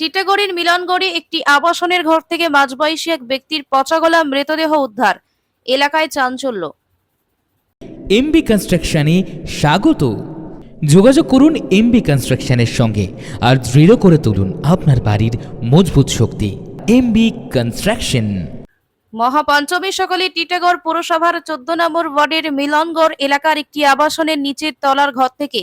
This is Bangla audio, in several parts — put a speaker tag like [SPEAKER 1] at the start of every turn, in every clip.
[SPEAKER 1] টিটাগড়ের মিলনগড়ে একটি আবাসনের ঘর থেকে মাঝবয়সী এক ব্যক্তির পচাগলা মৃতদেহ উদ্ধার। এলাকায় চাঞ্চল্য।
[SPEAKER 2] এমবি কনস্ট্রাকশনে স্বাগত। যোগাযোগ করুন এমবি কনস্ট্রাকশনের সঙ্গে আর দৃঢ় করে তুলুন আপনার বাড়ির মজবুত শক্তি। এমবি কনস্ট্রাকশন
[SPEAKER 1] মহাপঞ্চমী সকালে টিটাগড় পুরসভার চোদ্দ নম্বর ওয়ার্ডের মিলনগড় এলাকার একটি আবাসনের নিচের তলার ঘর থেকে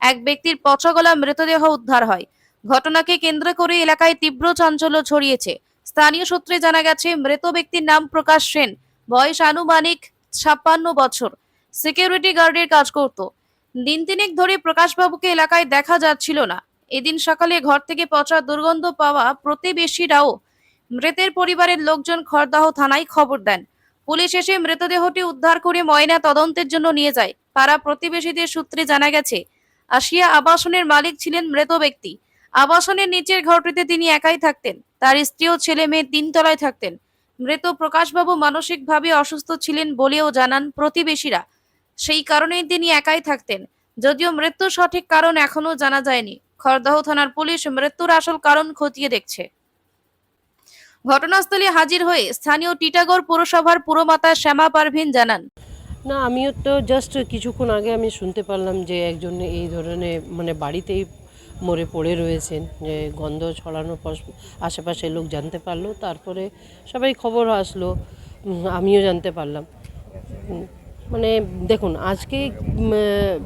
[SPEAKER 1] এক ব্যক্তির পচাগলা মৃতদেহ উদ্ধার হয়। ঘটনাকে কেন্দ্র করে এলাকায় তীব্র চাঞ্চল্য ছড়িয়েছে। স্থানীয় সূত্রে জানা গেছে, মৃত ব্যক্তির নাম প্রকাশ সেন। বয়স আনুমানিক ছাপ্পান্ন বছর। সিকিউরিটি গার্ডের কাজ করত। দিন তিনেক ধরে প্রকাশবাবুকে এলাকায় দেখা যাচ্ছিল না। এদিন সকালে ঘর থেকে পচা দুর্গন্ধ পাওয়া প্রতিবেশীরাও মৃতের পরিবারের লোকজন খড়দাহ থানায় খবর দেন। পুলিশ এসে মৃতদেহটি উদ্ধার করে ময়না তদন্তের জন্য নিয়ে যায়। পাড়া প্রতিবেশীদের সূত্রে জানা গেছে, আসিয়া আবাসনের মালিক ছিলেন মৃত ব্যক্তি। আবাসনের নিচের ঘরটিতে তিনি একাই থাকতেন। তার স্ত্রী ও ছেলে মেয়ে তিনতলায় থাকতেন। মৃত প্রকাশবাবু মানসিকভাবে অসুস্থ ছিলেন বলেও জানান প্রতিবেশীরা। সেই কারণেই তিনি একাই থাকতেন। যদিও মৃত্যুর সঠিক কারণ এখনও জানা যায়নি। খড়দহ থানার পুলিশ মৃত্যুর আসল কারণ খতিয়ে দেখছে। ঘটনাস্থলে হাজির হয়ে স্থানীয় টিটাগড় পুরসভার পুরমাতা শ্যামা পারভিন জানান,
[SPEAKER 3] না, আমিও তো জাস্ট কিছুক্ষণ আগে আমি শুনতে পারলাম যে একজন এই ধরনের মানে বাড়িতেই মরে পড়ে রয়েছেন, যে গন্ধ ছড়ানোর পর আশেপাশের লোক জানতে পারল, তারপরে সবাই খবর আসলো আমিও জানতে পারলাম। মানে দেখুন, আজকে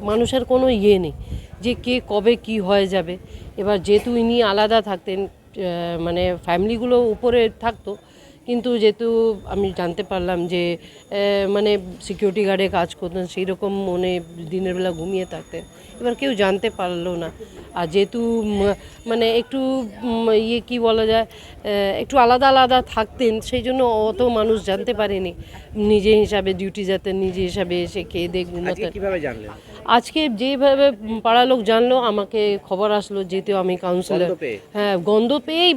[SPEAKER 3] মানুষের কোনো ইয়ে নেই, যে কে কবে কি হয়ে যাবে। এবার যেহেতু ইনি আলাদা থাকতেন মানে ফ্যামিলিগুলো উপরে থাকতো কিন্তু যেহেতু আমি জানতে পারলাম যে মানে সিকিউরিটি গার্ডে কাজ করতেন সেই রকম মনে দিনের বেলা ঘুমিয়ে থাকতেন এবার কেউ জানতে পারল না। আর যেহেতু মানে একটু ইয়ে কি বলা যায় একটু আলাদা আলাদা থাকতেন সেই জন্য অত মানুষ জানতে পারেনি। নিজে হিসাবে ডিউটি যেতেন নিজে হিসাবে এসে খেয়ে দিয়ে ঘুমাতেন আজকে যেভাবে পাড়া লোক জানলো আমাকে খবর আসলো যেহেতু আমি কাউন্সিলর হ্যাঁ গন্ধ পেয়েই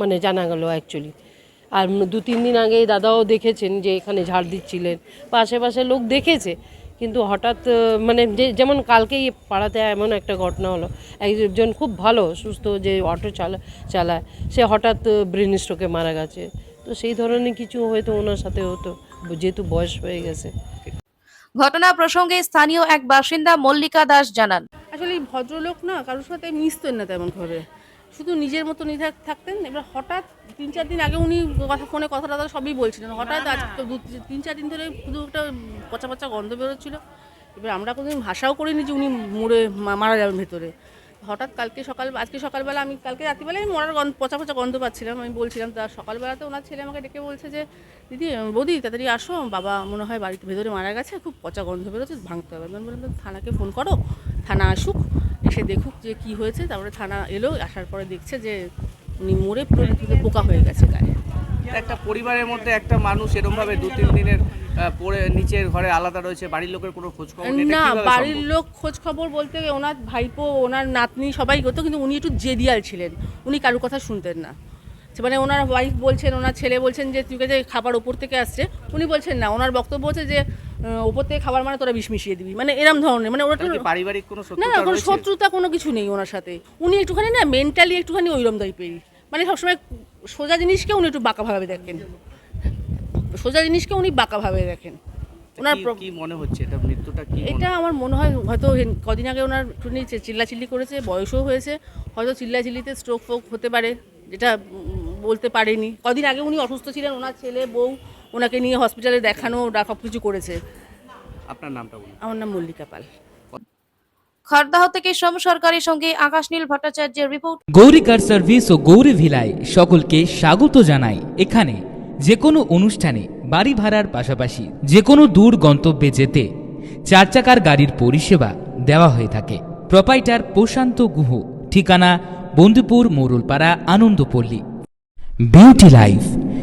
[SPEAKER 3] মানে জানা গেল অ্যাকচুয়ালি আর দু তিন দিন আগেই দাদাও দেখেছেন যে এখানে ঝাড় দিচ্ছিলেন। বা আশেপাশে লোক দেখেছে কিন্তু হঠাৎ মানে যে যেমন কালকেই পাড়াতে এমন একটা ঘটনা হলো একজন খুব ভালো সুস্থ যে অটো চালা চালায় সে হঠাৎ ব্রেন স্ট্রোকে মারা গেছে। তো সেই ধরনের কিছু হয়তো ওনার সাথে হতো যেহেতু বয়স হয়ে গেছে।
[SPEAKER 1] ঘটনা প্রসঙ্গে স্থানীয় এক বাসিন্দা মল্লিকা দাস জানান।
[SPEAKER 4] আসলে এই ভদ্রলোক না কারোর সাথে মিশতেন না তেমন করে শুধু নিজের মতো নিজে থাকতেন? এবার হঠাৎ তিন চার দিন আগে উনি কথা ফোনে কথা টথা সবই বলছিলেন। হঠাৎ আজ তো দু তিন চার দিন ধরে শুধু একটা পচা পচা গন্ধ বেরোচ্ছিল। এবার আমরা কোনোদিন ভাষাও করিনি যে উনি মরে মারা যাবেন ভেতরে। হঠাৎ কালকে সকাল আজকে সকালবেলা আমি কালকে রাত্রিবেলায় আমি মরার গন্ধ পচা পচা গন্ধ পাচ্ছিলাম। আমি বলছিলাম তার সকালবেলাতে ওনার ছেলে আমাকে ডেকে বলছে যে দিদি বৌদি তাড়াতাড়ি আসো। বাবা মনে হয় বাড়িতে ভেতরে মারা গেছে। খুব পচা গন্ধ বেরোচ্ছে ভাঙতে হবে। আমি বললাম থানাকে ফোন করো। থানা আসুক। এসে দেখুক যে কি হয়েছে তারপরে থানা এলো আসার পরে দেখছে যে উনি মরে পুরো পোকা হয়ে গেছে গায়ে।
[SPEAKER 5] একটা পরিবারের মধ্যে একটা মানুষ এরকম ভাবে দু তিন দিনের পরে নিচের ঘরে আলাদা রয়েছে বাড়ির লোকের কোনো খোঁজ খবর
[SPEAKER 4] না বাড়ির লোক খোঁজ খবর বলতে ওনার ভাইপো ওনার নাতনি সবাই করতো কিন্তু উনি একটু জেদিয়াল ছিলেন উনি কারোর কথা শুনতেন না। মানে ওনার ওয়াইফ বলছেন ওনার ছেলে বলছেন যে তুই যে খাবার ওপর থেকে আসছে উনি বলছেন না ওনার বক্তব্য হচ্ছে যে ওপর থেকে খাবার মানে তোরা বিষ মিশিয়ে দিবি। মানে এরম ধরনের মানে ওরা একটু-
[SPEAKER 5] পারিবারিক কোনো
[SPEAKER 4] না না কোনো শত্রুতা কোনো কিছু নেই ওনার সাথে। উনি একটুখানি না মেন্টালি একটুখানি ওইরম টাইপেরই মানে সবসময় সোজা জিনিসকে উনি একটু বাঁকাভাবে দেখেন। সোজা জিনিসকে উনি বাঁকাভাবে দেখেন। ওনার
[SPEAKER 5] কি- মনে হচ্ছে? এটা মৃত্যুটা কি
[SPEAKER 4] এটা আমার মনে হয় হয়তো কদিন আগে ওনার একটুখানি চিল্লাচিল্লি করেছে বয়সও হয়েছে। হয়তো চিল্লাচিল্লিতে স্ট্রোক ফোক হতে পারে যেটা বলতে পারেনি। কদিন আগে উনি অসুস্থ ছিলেন ওনার ছেলে বউ ওনাকে নিয়ে হসপিটালে দেখানো সব কিছু করেছে।
[SPEAKER 5] আপনার নামটা বলুন।
[SPEAKER 4] আমার নাম মল্লিকা পাল।
[SPEAKER 1] খড়দাহ থেকে সোম সরকারের সঙ্গে আকাশনীল ভট্টাচার্যের রিপোর্ট
[SPEAKER 2] গৌরী কার সার্ভিস ও গৌরী ভিলায় সকলকে স্বাগত জানাই। এখানে যে কোনো অনুষ্ঠানে বাড়ি ভাড়ার পাশাপাশি যে কোনো দূর গন্তব্যে যেতে চার চাকার গাড়ির পরিষেবা দেওয়া হয়ে থাকে। প্রপাইটার প্রশান্ত গুহ ঠিকানা Bandhupur Moralpara Anandapalli. Beauty life